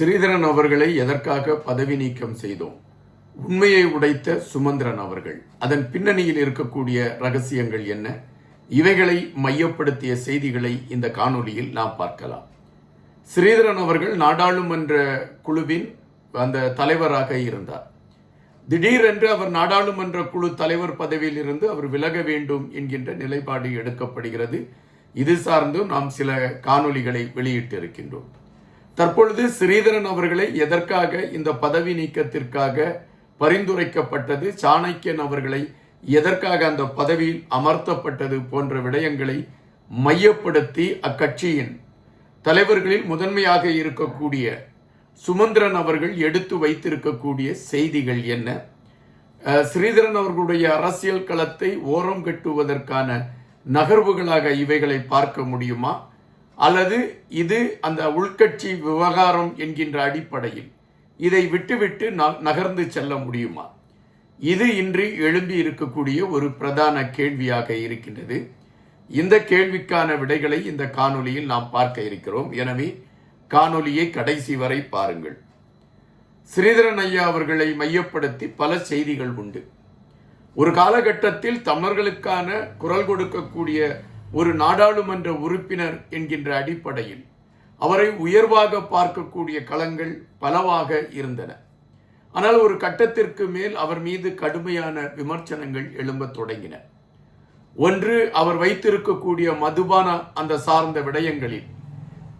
ஸ்ரீதரன் அவர்களை எதற்காக பதவி நீக்கம் செய்தோம்? உண்மையை உடைத்த சுமந்திரன் அவர்கள். அதன் பின்னணியில் இருக்கக்கூடிய ரகசியங்கள் என்ன? இவைகளை மையப்படுத்திய செய்திகளை இந்த காணொளியில் நாம் பார்க்கலாம். ஸ்ரீதரன் அவர்கள் நாடாளுமன்ற குழுவின் அந்த தலைவராக இருந்தார். திடீரென்று அவர் நாடாளுமன்ற குழு தலைவர் பதவியில் இருந்து அவர் விலக வேண்டும் என்கின்ற நிலைப்பாடு எடுக்கப்படுகிறது. இது சார்ந்தும் நாம் சில காணொளிகளை வெளியிட்டிருக்கின்றோம். தற்பொழுது ஸ்ரீதரன் அவர்களை எதற்காக இந்த பதவி நீக்கத்திற்காக பரிந்துரைக்கப்பட்டது சாணக்கியன் அவர்களை எதற்காக அந்த பதவியில் அமர்த்தப்பட்டது போன்ற விடயங்களை மையப்படுத்தி அக்கட்சியின் தலைவர்களில் முதன்மையாக இருக்கக்கூடிய சுமந்திரன் அவர்கள் எடுத்து வைத்திருக்கக்கூடிய செய்திகள் என்ன? ஸ்ரீதரன் அவர்களுடைய அரசியல் களத்தை ஓரம் கட்டுவதற்கான நகர்வுகளாக இவைகளை பார்க்க முடியுமா? அல்லது இது அந்த உள்கட்சி விவகாரம் என்கின்ற அடிப்படையில் இதை விட்டுவிட்டு நகர்ந்து செல்ல முடியுமா? இது இன்று எழும்பி இருக்கக்கூடிய ஒரு பிரதான கேள்வியாக இருக்கின்றது. இந்த கேள்விக்கான விடைகளை இந்த காணொலியில் நாம் பார்க்க இருக்கிறோம். எனவே காணொலியை கடைசி வரை பாருங்கள். ஸ்ரீதரன் ஐயா அவர்களை மையப்படுத்தி பல செய்திகள் உண்டு. ஒரு காலகட்டத்தில் தமிழர்களுக்கான குரல் கொடுக்கக்கூடிய ஒரு நாடாளுமன்ற உறுப்பினர் என்கின்ற அடிப்படையில் அவரை உயர்வாக பார்க்கக்கூடிய களங்கள் பலவாக இருந்தன. ஆனால் ஒரு கட்டத்திற்கு மேல் அவர் மீது கடுமையான விமர்சனங்கள் எழும்பத் தொடங்கின. ஒன்று அவர் வைத்திருக்கக்கூடிய மதுபான அந்த சார்ந்த விடயங்களில்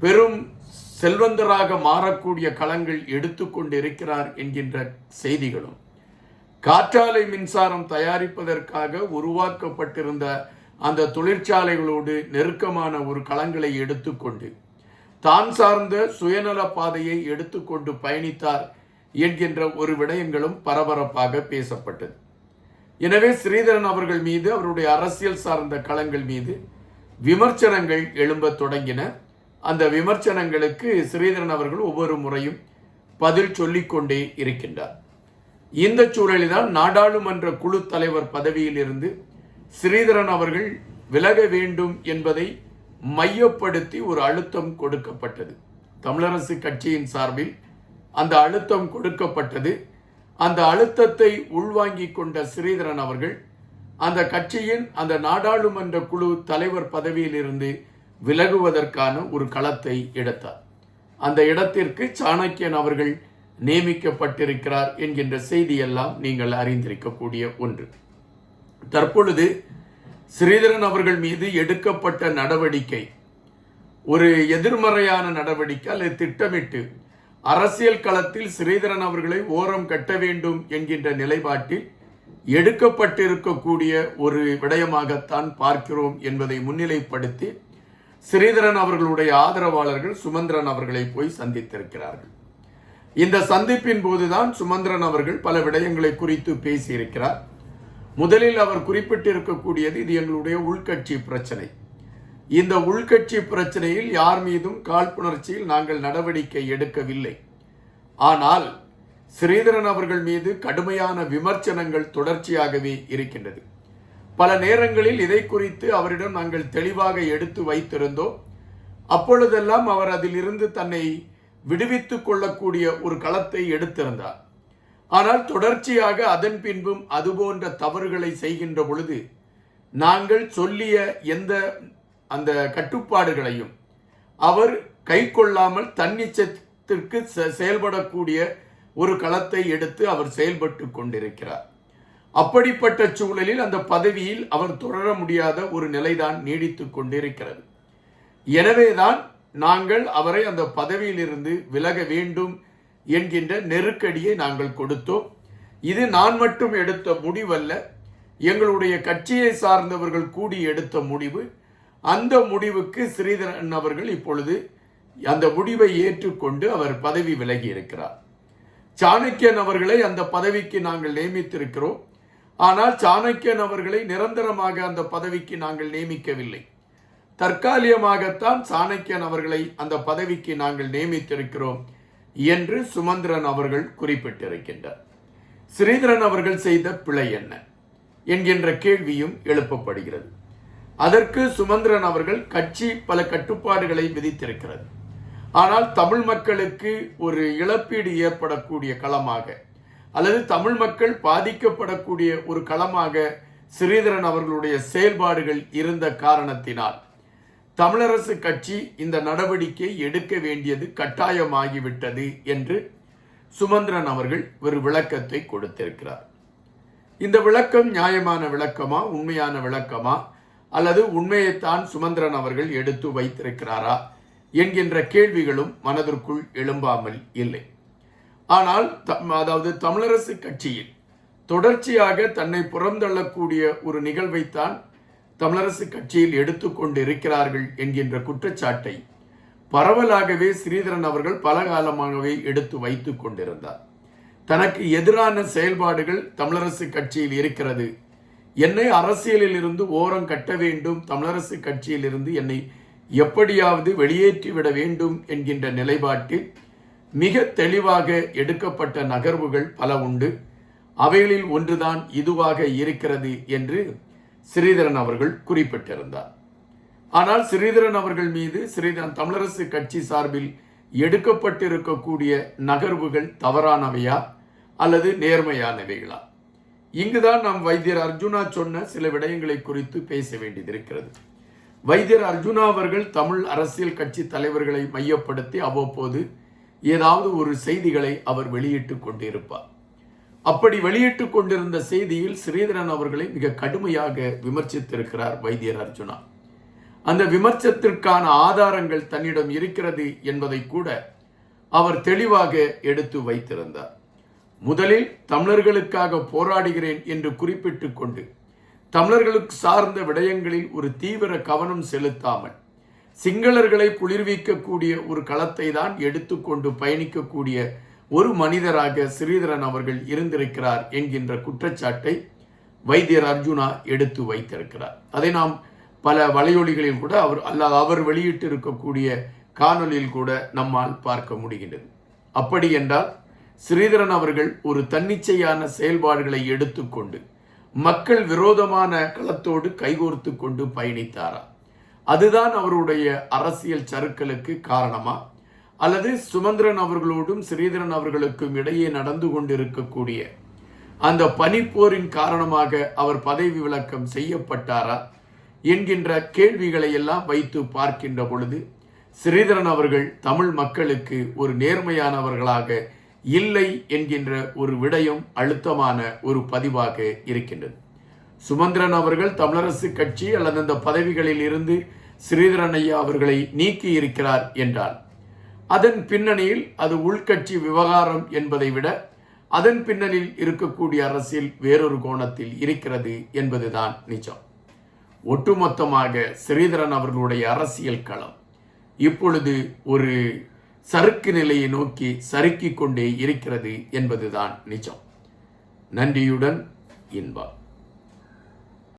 பெரும் செல்வந்தராக மாறக்கூடிய களங்கள் எடுத்துக்கொண்டிருக்கிறார் என்கின்ற செய்திகளும் காற்றாலை மின்சாரம் தயாரிப்பதற்காக உருவாக்கப்பட்டிருந்த அந்த தொழிற்சாலைகளோடு நெருக்கமான ஒரு களங்களை எடுத்துக்கொண்டு தான் சார்ந்த சுயநல பாதையை எடுத்துக்கொண்டு பயணித்தார் என்கின்ற ஒரு விடயங்களும் பரபரப்பாக பேசப்பட்டது. எனவே ஸ்ரீதரன் அவர்கள் மீது அவருடைய அரசியல் சார்ந்த களங்கள் மீது விமர்சனங்கள் எழும்பத் தொடங்கின. அந்த விமர்சனங்களுக்கு ஸ்ரீதரன் அவர்கள் ஒவ்வொரு முறையும் பதில் சொல்லிக்கொண்டே இருக்கின்றார். இந்த சூழலில்தான் நாடாளுமன்ற குழு தலைவர் பதவியில் இருந்து ஸ்ரீதரன் அவர்கள் விலக வேண்டும் என்பதை மையப்படுத்தி ஒரு அழுத்தம் கொடுக்கப்பட்டது. தமிழரசு கட்சியின் சார்பில் அந்த அழுத்தம் கொடுக்கப்பட்டது. அந்த அழுத்தத்தை உள்வாங்கிக் கொண்ட ஸ்ரீதரன் அவர்கள் அந்த கட்சியின் அந்த நாடாளுமன்ற குழு தலைவர் பதவியிலிருந்து விலகுவதற்கான ஒரு களத்தை எடுத்தார். அந்த இடத்திற்கு சாணக்கியன் அவர்கள் நியமிக்கப்பட்டிருக்கிறார் என்கின்ற செய்தியெல்லாம் நீங்கள் அறிந்திருக்கக்கூடிய ஒன்று. தற்பொழுது ஸ்ரீதரன் அவர்கள் மீது எடுக்கப்பட்ட நடவடிக்கை ஒரு எதிர்மறையான நடவடிக்கை அல்லது திட்டமிட்டு அரசியல் களத்தில் ஸ்ரீதரன் அவர்களை ஓரம் கட்ட வேண்டும் என்கின்ற நிலைப்பாட்டில் எடுக்கப்பட்டிருக்கக்கூடிய ஒரு விடயமாகத்தான் பார்க்கிறோம் என்பதை முன்னிலைப்படுத்தி ஸ்ரீதரன் அவர்களுடைய ஆதரவாளர்கள் சுமந்திரன் அவர்களை போய் சந்தித்திருக்கிறார்கள். இந்த சந்திப்பின் போதுதான் சுமந்திரன் அவர்கள் பல விடயங்களை குறித்து பேசியிருக்கிறார். முதலில் அவர் குறிப்பிட்டிருக்கக்கூடியது இது எங்களுடைய உள்கட்சி பிரச்சனை. இந்த உள்கட்சி பிரச்சனையில் யார் மீதும் காழ்ப்புணர்ச்சியில் நாங்கள் நடவடிக்கை எடுக்கவில்லை. ஆனால் ஸ்ரீதரன் அவர்கள் மீது கடுமையான விமர்சனங்கள் தொடர்ச்சியாகவே இருக்கின்றது. பல நேரங்களில் இதை குறித்து அவரிடம் நாங்கள் தெளிவாக எடுத்து வைத்திருந்தோம். அப்பொழுதெல்லாம் அவர் அதிலிருந்து தன்னை விடுவித்துக் கொள்ளக்கூடிய ஒரு களத்தை எடுத்திருந்தார். ஆனால் தொடர்ச்சியாக அதன் பின்பும் அதுபோன்ற தவறுகளை செய்கின்ற பொழுது நாங்கள் சொல்லிய எந்த அந்த கட்டுப்பாடுகளையும் அவர் கை கொள்ளாமல் தன்னிச்சத்திற்கு செ- செயல்படக்கூடிய ஒரு களத்தை எடுத்து அவர் செயல்பட்டு கொண்டிருக்கிறார். அப்படிப்பட்ட சூழலில் அந்த பதவியில் அவர் தொடர முடியாத ஒரு நிலைதான் நீடித்து கொண்டிருக்கிறது. எனவேதான் நாங்கள் அவரை அந்த பதவியிலிருந்து விலக வேண்டும் என்கின்ற நெருக்கடியை நாங்கள் கொடுத்தோம். இது நான் மட்டும் எடுத்த முடிவல்ல எங்களுடைய கட்சியை சார்ந்தவர்கள் கூடி எடுத்த முடிவு. அந்த முடிவுக்கு ஸ்ரீதரன் அவர்கள் இப்பொழுது அந்த முடிவை ஏற்றுக்கொண்டு அவர் பதவி விலகி இருக்கிறார். சாணக்கியன் அவர்களை அந்த பதவிக்கு நாங்கள் நியமித்திருக்கிறோம். ஆனால் சாணக்கியன் அவர்களை நிரந்தரமாக அந்த பதவிக்கு நாங்கள் நியமிக்கவில்லை. தற்காலிகமாகத்தான் சாணக்கியன் அவர்களை அந்த பதவிக்கு நாங்கள் நியமித்திருக்கிறோம். என்று சுமந்திரன் அவர்கள் குறிப்பிட்டிருக்கின்றார். ஸ்ரீதரன் அவர்கள் செய்த பிழை என்ன? என்கின்ற கேள்வியும் எழுப்பப்படுகிறது. அதற்கு சுமந்திரன் அவர்கள் கட்சி பல கட்டுப்பாடுகளை விதித்திருக்கிறது. ஆனால் தமிழ் மக்களுக்கு ஒரு இழப்பீடு ஏற்படக்கூடிய களமாக அல்லது தமிழ் மக்கள் பாதிக்கப்படக்கூடிய ஒரு களமாக ஸ்ரீதரன் அவர்களுடைய செயல்பாடுகள் இருந்த காரணத்தினால் தமிழரசு கட்சி இந்த நடவடிக்கை எடுக்க வேண்டியது கட்டாயமாகிவிட்டது என்று சுமந்திரன் அவர்கள் ஒரு விளக்கத்தை கொடுத்திருக்கிறார். இந்த விளக்கம் நியாயமான விளக்கமா உண்மையான விளக்கமா அல்லது உண்மையைத்தான் சுமந்திரன் அவர்கள் எடுத்து வைத்திருக்கிறாரா என்கின்ற கேள்விகளும் மனதிற்குள் எழும்பாமல் இல்லை. ஆனால் அதாவது தமிழரசு கட்சியில் தொடர்ச்சியாக தன்னை புறந்தள்ளக்கூடிய ஒரு நிகழ்வைத்தான் தமிழரசு கட்சியில் எடுத்துக்கொண்டு இருக்கிறார்கள் என்கின்ற குற்றச்சாட்டை பரவலாகவே ஸ்ரீதரன் அவர்கள் பல காலமாகவே எடுத்து வைத்து கொண்டிருந்தார். தனக்கு எதிரான செயல்பாடுகள் தமிழரசு கட்சியில் இருக்கிறது. என்னை அரசியலில் இருந்து ஓரம் கட்ட வேண்டும் தமிழரசு கட்சியில் இருந்து என்னை எப்படியாவது வெளியேற்றிவிட வேண்டும் என்கின்ற நிலைப்பாட்டில் மிக தெளிவாக எடுக்கப்பட்ட நகர்வுகள் பல உண்டு. அவைகளில் ஒன்றுதான் இதுவாக இருக்கிறது என்று ஸ்ரீதரன் அவர்கள் குறிப்பிட்டிருந்தார். ஆனால் ஸ்ரீதரன் அவர்கள் மீது ஸ்ரீதரன் தமிழரசு கட்சி சார்பில் எடுக்கப்பட்டிருக்கக்கூடிய நகர்வுகள் தவறானவையா அல்லது நேர்மையானவைகளா? இங்குதான் நாம் வைத்தியர் அர்ஜுனா சொன்ன சில விடயங்களை குறித்து பேச வேண்டியது இருக்கிறது வைத்தியர் அர்ஜுனா அவர்கள் தமிழ் அரசியல் கட்சி தலைவர்களை மையப்படுத்தி அவ்வப்போது ஏதாவது ஒரு செய்திகளை அவர் வெளியிட்டு கொண்டிருப்பார். அப்படி வெளியிட்டு கொண்டிருந்த செய்தியில் ஸ்ரீதரன் அவர்களை மிக கடுமையாக விமர்சித்திருக்கிறார் வைத்தியர் அர்ஜுனா. அந்த விமர்சனத்திற்கான ஆதாரங்கள் தன்னிடம் இருக்கிறது என்பதை கூட அவர் தெளிவாக எடுத்து வைத்திருந்தார். முதலில் தமிழர்களுக்காக போராடுகிறேன் என்று குறிப்பிட்டுக் கொண்டு தமிழர்களுக்கு சார்ந்த விடயங்களில் ஒரு தீவிர கவனம் செலுத்தாமல் சிங்களர்களை குளிர்விக்கக்கூடிய ஒரு களத்தை தான் எடுத்துக்கொண்டு பயணிக்கக்கூடிய ஒரு மனிதராக ஸ்ரீதரன் அவர்கள் இருந்திருக்கிறார் என்கின்ற குற்றச்சாட்டை வைத்தியர் அர்ஜுனா எடுத்து வைத்திருக்கிறார். அதை நாம் பல வலையொலிகளில் கூட அவர் அல்ல அவர் வெளியிட்டு இருக்கக்கூடிய காணொலியில் கூட நம்மால் பார்க்க முடிகின்றது. அப்படி என்றால் ஸ்ரீதரன் அவர்கள் ஒரு தன்னிச்சையான செயல்பாடுகளை எடுத்துக்கொண்டு மக்கள் விரோதமான களத்தோடு கைகோர்த்து கொண்டு பயணித்தாரா? அதுதான் அவருடைய அரசியல் சறுக்கலுக்கு காரணமா? அல்லது சுமந்திரன் அவர்களோடும் ஸ்ரீதரன் அவர்களுக்கும் இடையே நடந்து கொண்டிருக்கக்கூடிய அந்த பனிப்போரின் காரணமாக அவர் பதவி விலக்கம் செய்யப்பட்டாரா என்கின்ற கேள்விகளை எல்லாம் வைத்து பார்க்கின்ற பொழுது ஸ்ரீதரன் அவர்கள் தமிழ் மக்களுக்கு ஒரு நேர்மையானவர்களாக இல்லை என்கின்ற ஒரு விடயம் அழுத்தமான ஒரு பதிவாக இருக்கின்றது. சுமந்திரன் அவர்கள் தமிழரசு கட்சி அல்லது அந்த பதவிகளில் இருந்து ஸ்ரீதரன் ஐயா அவர்களை நீக்கி இருக்கிறார் என்றால் அதன் பின்னணியில் அது உள்கட்சி விவகாரம் என்பதை விட அதன் பின்னணியில் இருக்கக்கூடிய அரசியல் வேறொரு கோணத்தில் இருக்கிறது என்பதுதான் நிஜம். ஒட்டுமொத்தமாக ஸ்ரீதரன் அவர்களுடைய அரசியல் களம் இப்பொழுது ஒரு சறுக்கு நிலையை நோக்கி சறுக்கிக் கொண்டே இருக்கிறது என்பதுதான் நிஜம். நன்றியுடன் இன்பம்.